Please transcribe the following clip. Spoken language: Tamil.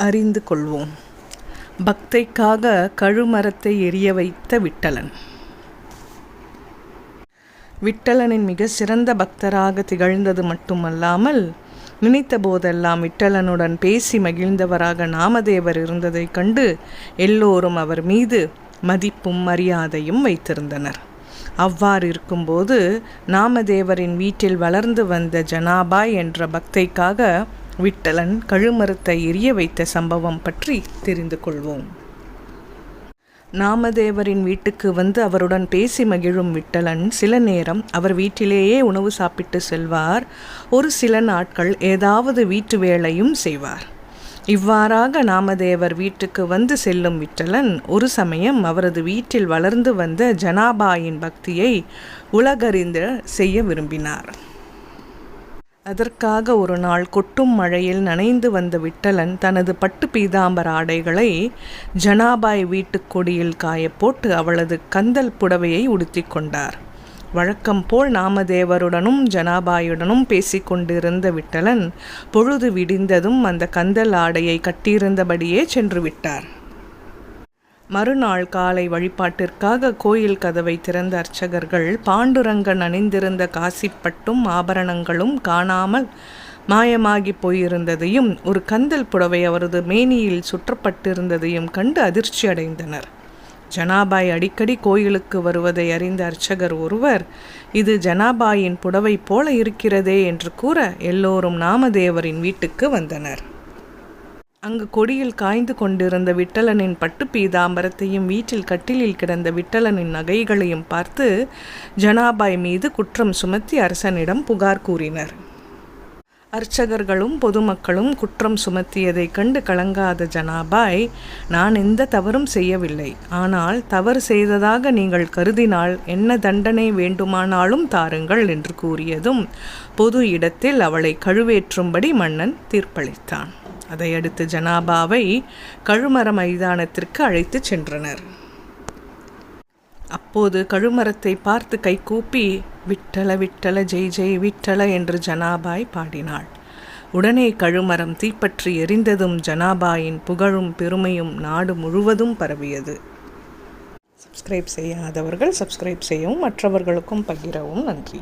அறிந்து கொள்வோம். பக்தைக்காக கழுமரத்தை எரிய வைத்த விட்டலன். விட்டலனின் மிக சிறந்த பக்தராக திகழ்ந்தது மட்டுமல்லாமல் நினைத்த போதெல்லாம் விட்டலனுடன் பேசி மகிழ்ந்தவராக நாமதேவர் இருந்ததைக் கண்டு எல்லோரும் அவர் மீது மதிப்பும் மரியாதையும் வைத்திருந்தனர். அவ்வாறு இருக்கும்போது நாமதேவரின் வீட்டில் வளர்ந்து வந்த ஜனாபாய் என்ற பக்தைக்காக விட்டலன் கழுமரத்தை எரிய வைத்த சம்பவம் பற்றி தெரிந்து கொள்வோம். நாமதேவரின் வீட்டுக்கு வந்து அவருடன் பேசி மகிழும் விட்டலன் சில நேரம் அவர் வீட்டிலேயே உணவு சாப்பிட்டு செல்வார். ஒரு சில நாட்கள் ஏதாவது வீட்டு வேலையும் செய்வார். இவ்வாறாக நாமதேவர் வீட்டுக்கு வந்து செல்லும் விட்டலன் ஒரு சமயம் அவரது வீட்டில் வளர்ந்து வந்த ஜனாபாயின் பக்தியை உலகறிந்து செய்ய விரும்பினார். அதற்காக ஒரு நாள் கொட்டும் மழையில் நனைந்து வந்த விட்டலன் தனது பட்டு பீதாம்பர ஆடைகளை ஜனாபாய் வீட்டுக் கொடியில் காயப்போட்டு அவளது கந்தல் புடவையை உடுத்தி கொண்டார். வழக்கம் போல் நாமதேவருடனும் ஜனாபாயுடனும் பேசிக்கொண்டிருந்த விட்டலன் பொழுது விடிந்ததும் அந்த கந்தல் ஆடையை கட்டியிருந்தபடியே சென்று விட்டார். மறுநாள் காலை வழிபாட்டிற்காக கோயில் கதவை திறந்த அர்ச்சகர்கள் பாண்டுரங்கன் அணிந்திருந்த காசிப்பட்டும் ஆபரணங்களும் காணாமல் மாயமாகி போயிருந்ததையும் ஒரு கந்தல் புடவை அவரது மேனியில் சுற்றப்பட்டிருந்ததையும் கண்டு அதிர்ச்சி அடைந்தனர். ஜனாபாய் அடிக்கடி கோயிலுக்கு வருவதை அறிந்த அர்ச்சகர் ஒருவர் இது ஜனாபாயின் புடவை போல இருக்கிறதே என்று கூற எல்லோரும் நாமதேவரின் வீட்டுக்கு வந்தனர். அங்கு கொடியில் காய்ந்து கொண்டிருந்த விட்டலனின் பட்டு பீதாம்பரத்தையும் வீட்டில் கட்டிலில் கிடந்த விட்டலனின் நகைகளையும் பார்த்து ஜனாபாய் மீது குற்றம் சுமத்தி அரசனிடம் புகார் கூறினர். அர்ச்சகர்களும் பொதுமக்களும் குற்றம் சுமத்தியதைக் கண்டு கலங்காத ஜனாபாய் நான் எந்த தவறும் செய்யவில்லை. ஆனால் தவறு செய்ததாக நீங்கள் கருதினால் என்ன தண்டனை வேண்டுமானாலும் தாருங்கள் என்று கூறியதும் பொது இடத்தில் அவளை கழுவேற்றும்படி மன்னன் தீர்ப்பளித்தான். அதையடுத்து ஜனாபாவை கழுமர மைதானத்திற்கு அழைத்துச் சென்றனர். அப்போது கழுமரத்தை பார்த்து கைகூப்பி விட்டல விட்டல ஜெய் ஜெய் விட்டல என்று ஜனாபாய் பாடினாள். உடனே கழுமரம் தீப்பற்றி எரிந்ததும் ஜனாபாயின் புகழும் பெருமையும் நாடு முழுவதும் பரவியது. சப்ஸ்கிரைப் செய்யாதவர்கள் சப்ஸ்கிரைப் செய்யவும் மற்றவர்களுக்கும் பகிரவும் நன்றி.